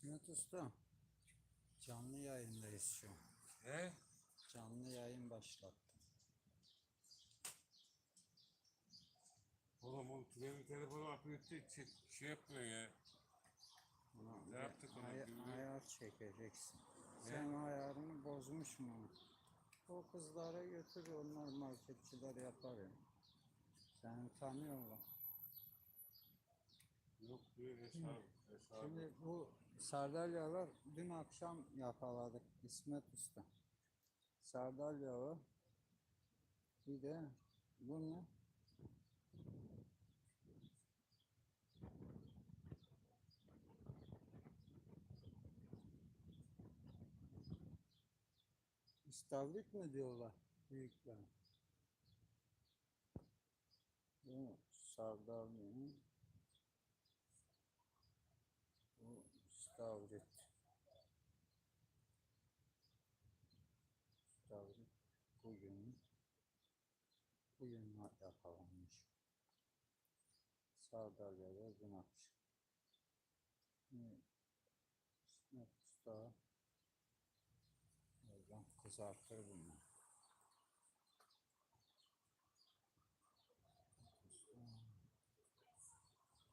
İsmet Usta, canlı yayındayız şu an. He? Canlı yayın başlattım. Oğlum oğlum benim telefonu apıyıttı şey yapmıyor ya. Ne yaptık ona? ay- ayar çekeceksin. Sen ayarını bozmuş mu? O kızlara götür, onlar marketçiler yapar ya. Seni tanıyorlar. Yok diyor hesap. Hesap. Şimdi bu sardalyalar dün akşam yakaladık İsmet Usta. Sardalyalı bir de bu ne? Mi diyorlar büyükler? Bu sardalyanın bu istavrit. İstavrit bugün bugün yakalanmış. Sardalya'da dün akşam. İsmet Usta oradan kızartır bunu.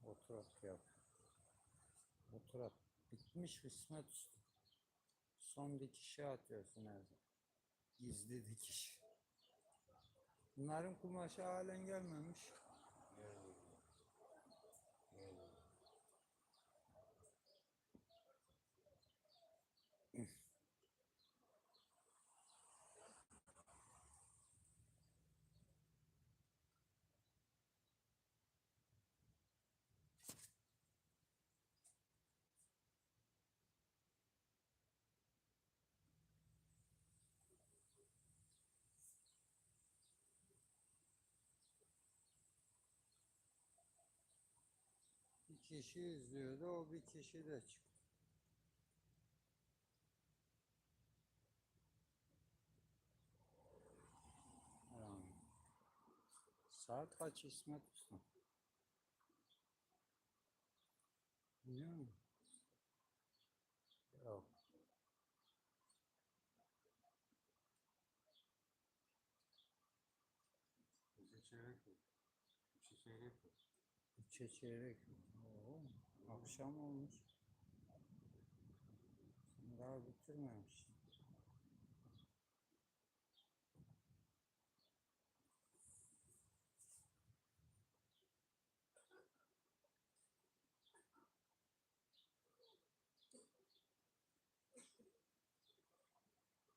Oturak yap. Oturak. Bitmiş İsmet Usta. Son dikişi atıyorsun her zaman. Gizli dikiş. Bunların kumaşı halen gelmemiş. Yani. Yani. Bir kişi izliyordu, o bir kişi de çıktı. Yani. Saat kaç İsmet Usta? Biliyor musun? Yok. Üçe çeyrek mi? Üçe çeyrek mi? Üçe çeyrek. Oo, akşam olmuş. Daha bitirmemişsin.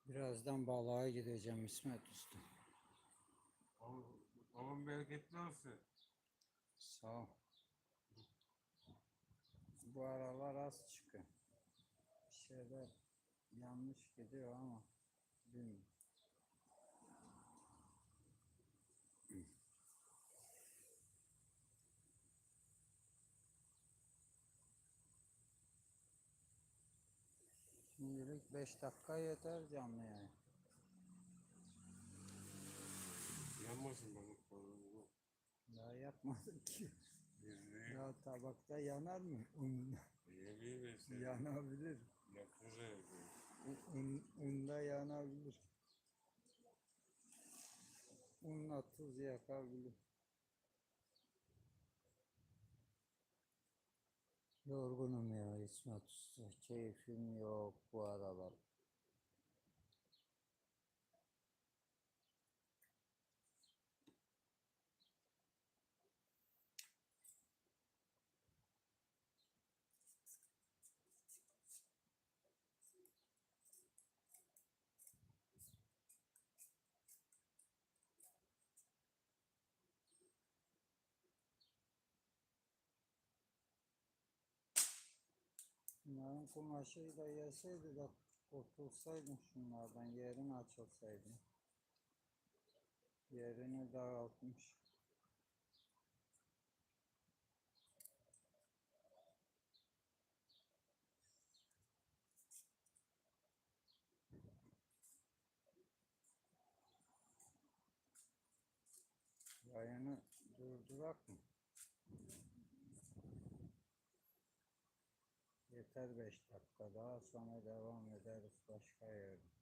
Birazdan balığa gideceğim İsmet Usta. Oğlum, oğlum bereketli olsun. Sağ ol. Bu aralar az çıkıyor. Bir şeyler yanlış gidiyor ama bilmiyorum. Şimdilik 5 dakika yeter canlı yayın. Yanmasın balık balığı. Daha yapmadık ki. Ya tabakta yanar mı? Un yanabilir. Yaptınız evde. Un, unda yanabilir. Unla tuz yakabilir. Yorgunum ya İsmet Usta. Keyfim yok bu aralar. Bunların kumaşı da yeseydi de kurtulsaydım şunlardan, yerin açılsaydı. Yerini daraltmış. Yayını durdurak mı? Yeter 5 dakika daha sonra devam ederiz başka yerde.